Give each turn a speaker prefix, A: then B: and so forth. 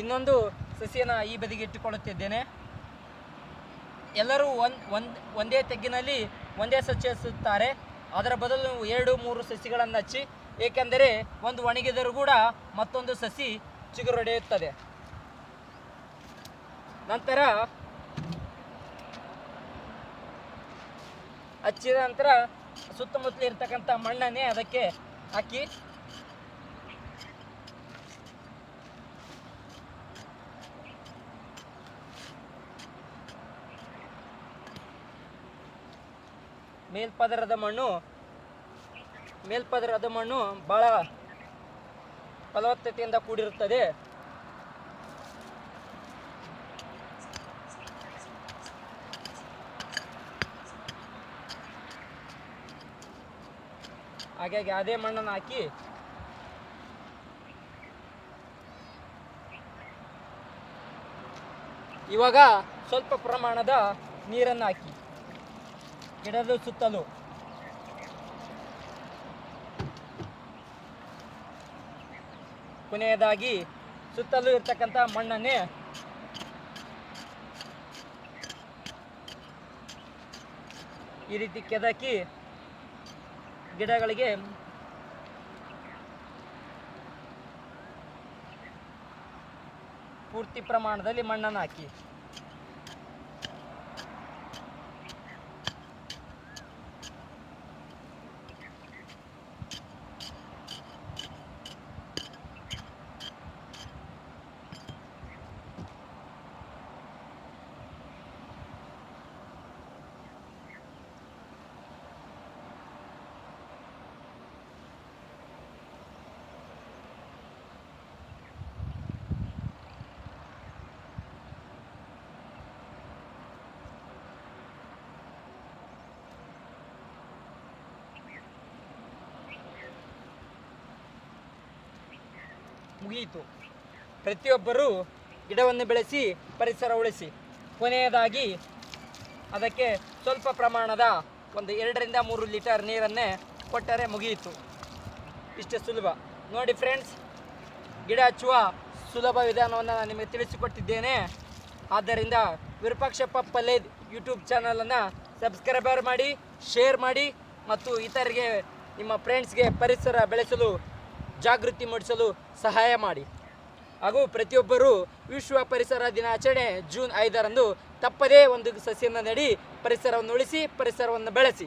A: ಇನ್ನೊಂದು ಸಸಿಯನ್ನು ಈ ಬದಿಗೆ ಇಟ್ಟುಕೊಳ್ಳುತ್ತಿದ್ದೇನೆ. ಎಲ್ಲರೂ ಒಂದ್ ಒಂದ್, ಒಂದೇ ತೆಗ್ಗಿನಲ್ಲಿ ಒಂದೇ ಸಸಿ ಹಚ್ಚುತ್ತಾರೆ. ಅದರ ಬದಲು ಎರಡು, ಮೂರು ಸಸಿಗಳನ್ನು ಹಚ್ಚಿ, ಏಕೆಂದರೆ ಒಂದು ಒಣಗಿದರೂ ಕೂಡ ಮತ್ತೊಂದು ಸಸಿ ಚಿಗುರೊಡೆಯುತ್ತದೆ. ನಂತರ ಹಚ್ಚಿದ ನಂತರ ಸುತ್ತಮುತ್ತಲು ಇರ್ತಕ್ಕಂಥ ಮಣ್ಣನ್ನೇ ಅದಕ್ಕೆ ಹಾಕಿ ಮೇಲ್ಪದರದ ಮಣ್ಣು ಮೇಲ್ಪದರದ ಮಣ್ಣು ಬಹಳ ಫಲವತ್ತತೆಯಿಂದ ಕೂಡಿರುತ್ತದೆ. ಹಾಗಾಗಿ ಅದೇ ಮಣ್ಣನ್ನು ಹಾಕಿ ಇವಾಗ ಸ್ವಲ್ಪ ಪ್ರಮಾಣದ ನೀರನ್ನು ಹಾಕಿ. ಗಿಡದ ಸುತ್ತಲೂ. ಕೊನೆಯದಾಗಿ ಸುತ್ತಲೂ ಇರ್ತಕ್ಕಂಥ ಮಣ್ಣನ್ನೇ ಈ ರೀತಿ ಕೆದಕಿ ಗಿಡಗಳಿಗೆ ಪೂರ್ತಿ ಪ್ರಮಾಣದಲ್ಲಿ ಮಣ್ಣನ್ನು ಹಾಕಿ. ಮುಗಿಯಿತು. ಪ್ರತಿಯೊಬ್ಬರೂ ಗಿಡವನ್ನು ಬೆಳೆಸಿ, ಪರಿಸರ ಉಳಿಸಿ. ಕೊನೆಯದಾಗಿ ಅದಕ್ಕೆ ಸ್ವಲ್ಪ ಪ್ರಮಾಣದ ಒಂದು ಎರಡರಿಂದ ಮೂರು ಲೀಟರ್ ನೀರನ್ನೇ ಕೊಟ್ಟರೆ ಮುಗಿಯಿತು. ಇಷ್ಟು ಸುಲಭ. ನೋಡಿ ಫ್ರೆಂಡ್ಸ್, ಗಿಡ ಹಚ್ಚುವ ಸುಲಭ ವಿಧಾನವನ್ನು ನಾನು ನಿಮಗೆ ತಿಳಿಸಿಕೊಟ್ಟಿದ್ದೇನೆ. ಆದ್ದರಿಂದ ವಿರೂಪಾಕ್ಷಪ್ಪ ಪಪ್ಪಲ್ಲೇ ಯೂಟ್ಯೂಬ್ ಚಾನಲನ್ನು ಸಬ್ಸ್ಕ್ರೈಬರ್ ಮಾಡಿ, ಶೇರ್ ಮಾಡಿ ಮತ್ತು ಇತರಿಗೆ ನಿಮ್ಮ ಫ್ರೆಂಡ್ಸ್ಗೆ ಪರಿಸರ ಬೆಳೆಸಲು ಜಾಗೃತಿ ಮೂಡಿಸಲು ಸಹಾಯ ಮಾಡಿ. ಹಾಗೂ ಪ್ರತಿಯೊಬ್ಬರೂ ವಿಶ್ವ ಪರಿಸರ ದಿನಾಚರಣೆ ಜೂನ್ ಐದರಂದು ತಪ್ಪದೇ ಒಂದು ಸಸಿಯನ್ನು ನೆಡಿ ಪರಿಸರವನ್ನು ಉಳಿಸಿ ಪರಿಸರವನ್ನು ಬೆಳೆಸಿ.